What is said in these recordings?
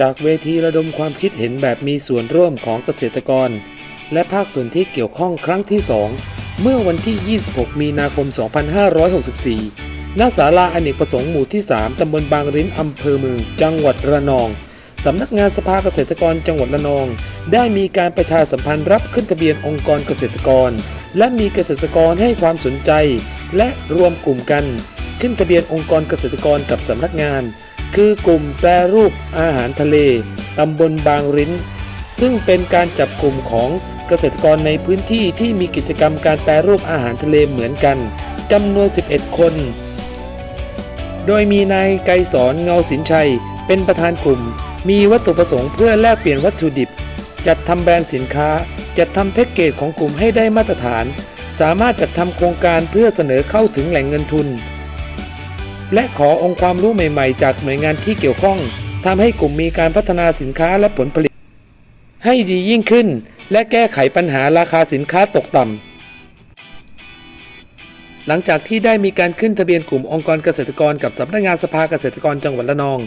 จากเวทีระดมความคิดเห็นแบบมีส่วนร่วมของเกษตรกร และภาคส่วนที่เกี่ยวข้องครั้งที่ 2 เมื่อวันที่ 26 มีนาคม 2564 ณ ศาลาอเนกประสงค์หมู่ที่ 3 ตำบลบางริ้น อำเภอเมือง จังหวัดระนอง สำนักงานสภาเกษตรกรจังหวัดระนอง ได้มีการประชาสัมพันธ์รับขึ้นทะเบียนองค์กรเกษตรกร และมีเกษตรกรให้ความสนใจ และรวมกลุ่มกัน ขึ้นทะเบียนองค์กรเกษตรกรกับสำนักงาน คือกลุ่มแปรรูปอาหารทะเลตำบลบางริ้น ซึ่งเป็นการจับกลุ่มของเกษตรกรในพื้นที่ที่มีกิจกรรมการแปรรูปอาหารทะเลเหมือนกันจำนวน 11 คน โดยมีนายไกรสอนเงาสินชัย เป็นประธานกลุ่ม มีวัตถุประสงค์เพื่อแลกเปลี่ยนวัตถุดิบ จัดทำแบรนด์สินค้า จัดทำแพ็กเกจของกลุ่มให้ได้มาตรฐาน สามารถจัดทำโครงการเพื่อเสนอเข้าถึงแหล่งเงินทุน และขอองค์ความรู้ใหม่ๆ จากหน่วยงานที่เกี่ยวข้องทำให้กลุ่มมีการพัฒนาสินค้าและผลผลิต ให้ดียิ่งขึ้น และแก้ไขปัญหาราคาสินค้าตกต่ำหลังจากที่ได้มีการขึ้นทะเบียนกลุ่มองค์กรเกษตรกรกับสำนักงานสภาเกษตรกรจังหวัดระนอง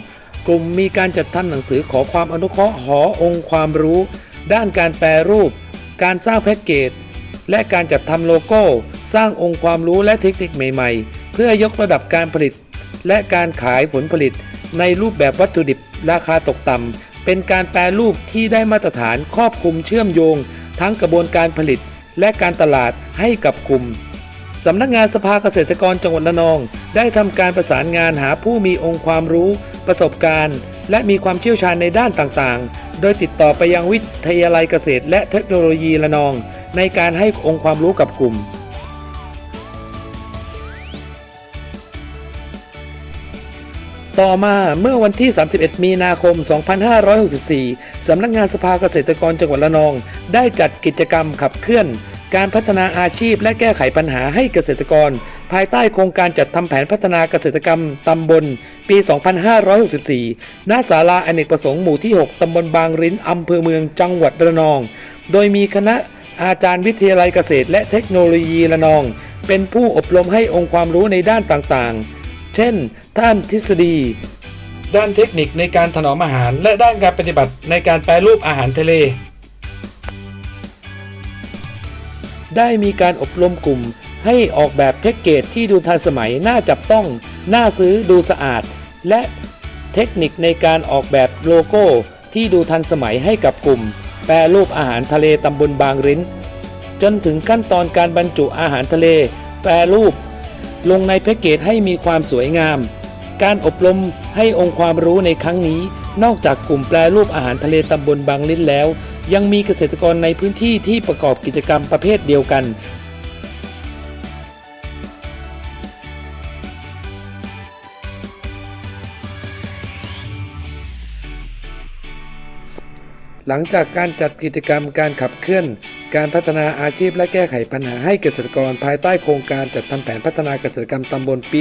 กลุ่มมีการจัดทำหนังสือขอความอนุเคราะห์หอองค์ความรู้ ด้านการแปรรูป การสร้างแพ็กเกจและการจัดทำโลโก้ สร้างองค์ความรู้และเทคนิคใหม่ ๆ เพื่อยกระดับการผลิต และการขายผลผลิตในรูปแบบวัตถุดิบราคาตกต่ำเป็นการแปรรูปที่ได้มาตรฐานครอบคลุมเชื่อมโยง ทั้งกระบวนการผลิตและการตลาดให้กับกลุ่มสำนักงานสภาเกษตรกรจังหวัดระนอง ได้ทำการประสานงานหาผู้มีองค์ความรู้ ประสบการณ์ และมีความเชี่ยวชาญในด้านต่างๆ โดยติดต่อไปยังวิทยาลัยเกษตร และเทคโนโลยีระนอง ในการให้องค์ความรู้กับกลุ่ม ต่อมาเมื่อวันที่ 31 มีนาคม 2564 สำนักงานสภาเกษตรกรจังหวัดระนอง ได้จัดกิจกรรมขับเคลื่อน การพัฒนาอาชีพและแก้ไขปัญหาให้เกษตรกร ภายใต้โครงการจัดทำแผนพัฒนาเกษตรกรรมตำบล ปี 2564 ณ ศาลาอเนกประสงค์หมู่ที่ 6 ตำบลบางริ้นอำเภอเมืองจังหวัดระนอง โดยมีคณะอาจารย์วิทยาลัยเกษตร และเทคโนโลยีระนอง เป็นผู้อบรมให้องค์ความรู้ในด้านต่างๆ เช่น ด้านทฤษฎี ด้านเทคนิคในการถนอมอาหาร และด้านการปฏิบัติในการแปรรูปอาหารทะเล ได้มีการอบรมกลุ่มให้ออกแบบแพ็กเกจที่ดูทันสมัยน่าจับต้อง น่าซื้อดูสะอาด และเทคนิคในการออกแบบโลโก้ที่ดูทันสมัยให้กับกลุ่ม แปรรูปอาหารทะเลตำบลบางริ้น จนถึงขั้นตอนการบรรจุอาหารทะเล แปรรูป ลงในแพ็กเกจให้มีความสวยงาม การอบรมให้องค์ความรู้ในครั้งนี้ นอกจากกลุ่มแปรรูปอาหารทะเลตำบลบางลิ้นแล้ว ยังมีเกษตรกรในพื้นที่ที่ประกอบกิจกรรมประเภทเดียวกัน หลังจากการจัดกิจกรรมการขับเคลื่อน การพัฒนาอาชีพและแก้ไขปัญหาให้เกษตรกรภายใต้โครงการจัดทำแผนพัฒนาเกษตรกรรมตำบลปี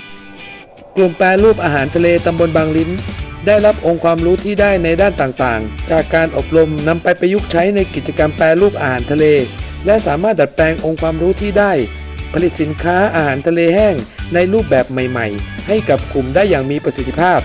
2564 กลุ่มแปรรูปอาหารทะเลตำบลบางลิ้น ได้รับองค์ความรู้ที่ได้ในด้านต่างๆ จากการอบรมนำไปประยุกต์ใช้ในกิจกรรมแปรรูปอาหารทะเล และสามารถดัดแปลงองค์ความรู้ที่ได้ ผลิตสินค้าอาหารทะเลแห้งในรูปแบบใหม่ ๆ ให้กับกลุ่มได้อย่างมีประสิทธิภาพ